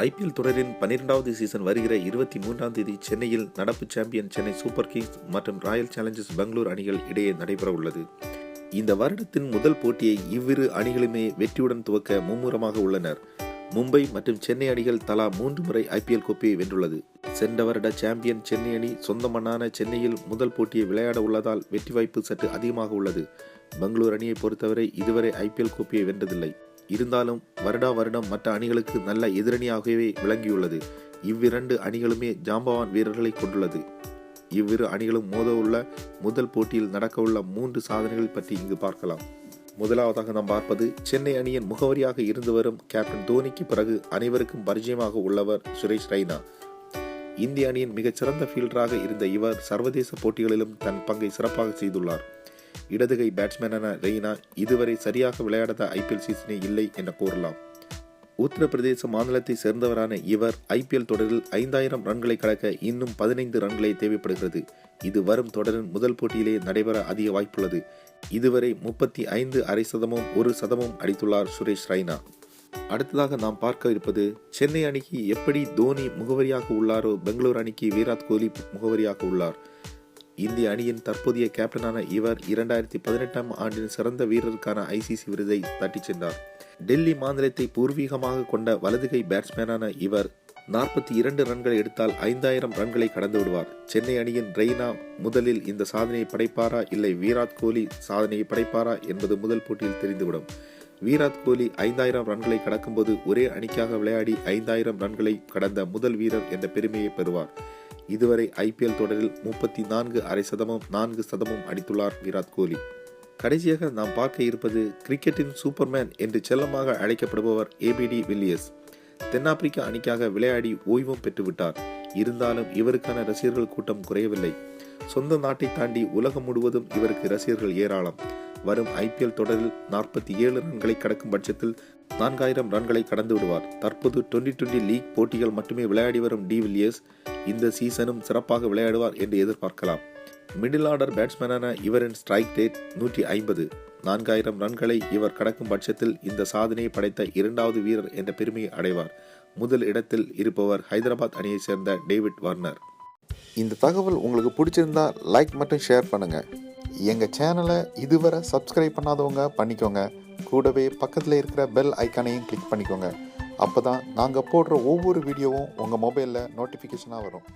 IPL தொடரின் பன்னிரெண்டாவது season வருகிற இருபத்தி மூன்றாம் தேதி சென்னையில் நடப்பு சாம்பியன் சென்னை சூப்பர் கிங்ஸ் மற்றும் ராயல் சேலஞ்சர்ஸ் பெங்களூர் அணிகள் இடையே நடைபெற உள்ளது. இந்த வருடத்தின் முதல் போட்டியை இவ்விரு அணிகளுமே வெற்றியுடன் துவக்க மும்முரமாக உள்ளனர். மும்பை மற்றும் சென்னை அணிகள் தலா மூன்று முறை ஐபிஎல் கோப்பையை வென்றுள்ளது. சென்ற வருட சாம்பியன் சென்னை அணி சொந்த மண்ணான சென்னையில் முதல் போட்டியை விளையாட உள்ளதால் வெற்றி வாய்ப்பு சற்று அதிகமாக உள்ளது. பெங்களூர் அணியை பொறுத்தவரை இதுவரை ஐபிஎல் கோப்பையை வென்றதில்லை. இருந்தாலும் வருடா வருடம் மற்ற அணிகளுக்கு நல்ல எதிரணியாகவே விளங்கியுள்ளது. இவ்விரண்டு அணிகளுமே ஜாம்பவான் வீரர்களை கொண்டுள்ளது. இவ்விரு அணிகளும் மோத உள்ள முதல் போட்டியில் நடக்கவுள்ள மூன்று சாதனைகள் பற்றி இங்கு பார்க்கலாம். முதலாவதாக நாம் பார்ப்பது சென்னை அணியின் முகவரியாக இருந்து வரும் கேப்டன் தோனிக்கு பிறகு அனைவருக்கும் பரிச்சயமாக உள்ளவர் சுரேஷ் ரெய்னா இந்திய அணியின் மிகச்சிறந்த ஃபீல்டராக இருந்த இவர் சர்வதேச போட்டிகளிலும் தன் பங்கை சிறப்பாக செய்துள்ளார். இடதுகை பேட்ஸ்மேனான ரெய்னா இதுவரை சரியாக விளையாடாத ஐபிஎல் சீசனே இல்லை என கூறலாம். உத்தரப்பிரதேச மாநிலத்தை சேர்ந்தவரான இவர் ஐபிஎல் தொடரில் ஐந்தாயிரம் ரன்களை கடக்க இன்னும் பதினைந்து ரன்களே தேவைப்படுகிறது. இது வரும் தொடரின் முதல் போட்டியிலே நடைபெற அதிக வாய்ப்புள்ளது. இதுவரை முப்பத்தி ஐந்து அரை சதமும் ஒரு சதமும் அடித்துள்ளார் சுரேஷ் ரெய்னா. அடுத்ததாக நாம் பார்க்க இருப்பது சென்னை அணிக்கு எப்படி தோனி முகவரியாக உள்ளாரோ பெங்களூர் அணிக்கு விராட் கோலி முகவரியாக உள்ளார். இந்திய அணியின் தற்போதைய கேப்டனான இவர் இரண்டாயிரத்தி பதினெட்டாம் ஆண்டின் சிறந்த வீரருக்கான ஐசிசி விருதை தட்டிச் சென்றார். டெல்லி மாநிலத்தை பூர்வீகமாக கொண்ட வலதுகை பேட்ஸ்மேனான இவர் நாற்பத்தி இரண்டு ரன்கள் எடுத்தால் ஐந்தாயிரம் ரன்களை கடந்து விடுவார். சென்னை அணியின் ரெய்னா முதலில் இந்த சாதனையை படைப்பாரா? இல்லை விராட் கோலி சாதனையை படைப்பாரா? என்பது முதல் போட்டியில் தெரிந்துவிடும். விராட் கோலி ஐந்தாயிரம் ரன்களை கடக்கும்போது ஒரே அணிக்காக விளையாடி ஐந்தாயிரம் ரன்களை கடந்த முதல் வீரர் என்ற பெருமையை பெறுவார். இதுவரை ஐபிஎல் தொடரில் முப்பத்தி நான்கு அரை சதமும் நான்கு சதமும் அடித்துள்ளார் விராட் கோலி. கடைசியாக நாம் பார்க்க இருப்பது கிரிக்கெட்டின் சூப்பர்மேன் என்று செல்லமாக அழைக்கப்படுபவர் ஏபிடி வில்லியர்ஸ் தென்னாப்பிரிக்க அணிக்காக விளையாடி ஓய்வும் பெற்றுவிட்டார். இருந்தாலும் இவருக்கான ரசிகர்கள் கூட்டம் குறையவில்லை. சொந்த நாட்டை தாண்டி உலகம் முழுவதும் இவருக்கு ரசிகர்கள் ஏராளம். வரும் ஐபிஎல் தொடரில் நாற்பத்தி ஏழு ரன்களை கடக்கும் பட்சத்தில் நான்காயிரம் ரன்களை கடந்து விடுவார். தற்போது டுவெண்டி டுவெண்டி லீக் போட்டிகள் மட்டுமே விளையாடி வரும் டி வில்லியர்ஸ் இந்த சீசனும் சிறப்பாக விளையாடுவார் என்று எதிர்பார்க்கலாம். மிடில் ஆர்டர் பேட்ஸ்மேனான இவரின் ஸ்ட்ரைக் ரேட் நூற்றி ஐம்பது. நான்காயிரம் ரன்களை இவர் கடக்கும் பட்சத்தில் இந்த சாதனையை படைத்த இரண்டாவது வீரர் என்ற பெருமையை அடைவார். முதல் இடத்தில் இருப்பவர் ஹைதராபாத் அணியைச் சேர்ந்த டேவிட் வார்னர். இந்த தகவல் உங்களுக்கு பிடிச்சிருந்தா லைக் மட்டும் ஷேர் பண்ணுங்கள் எங்கள் சேனலை இதுவரை சப்ஸ்கிரைப் பண்ணாதவங்க பண்ணிக்கோங்க. கூடவே பக்கத்தில் இருக்கிற பெல் ஐக்கானையும் கிளிக் பண்ணிக்கோங்க. அப்போ தான் நாங்கள் போடுற ஒவ்வொரு வீடியோவும் உங்கள் மொபைலில் நோட்டிஃபிகேஷனாக வரும்.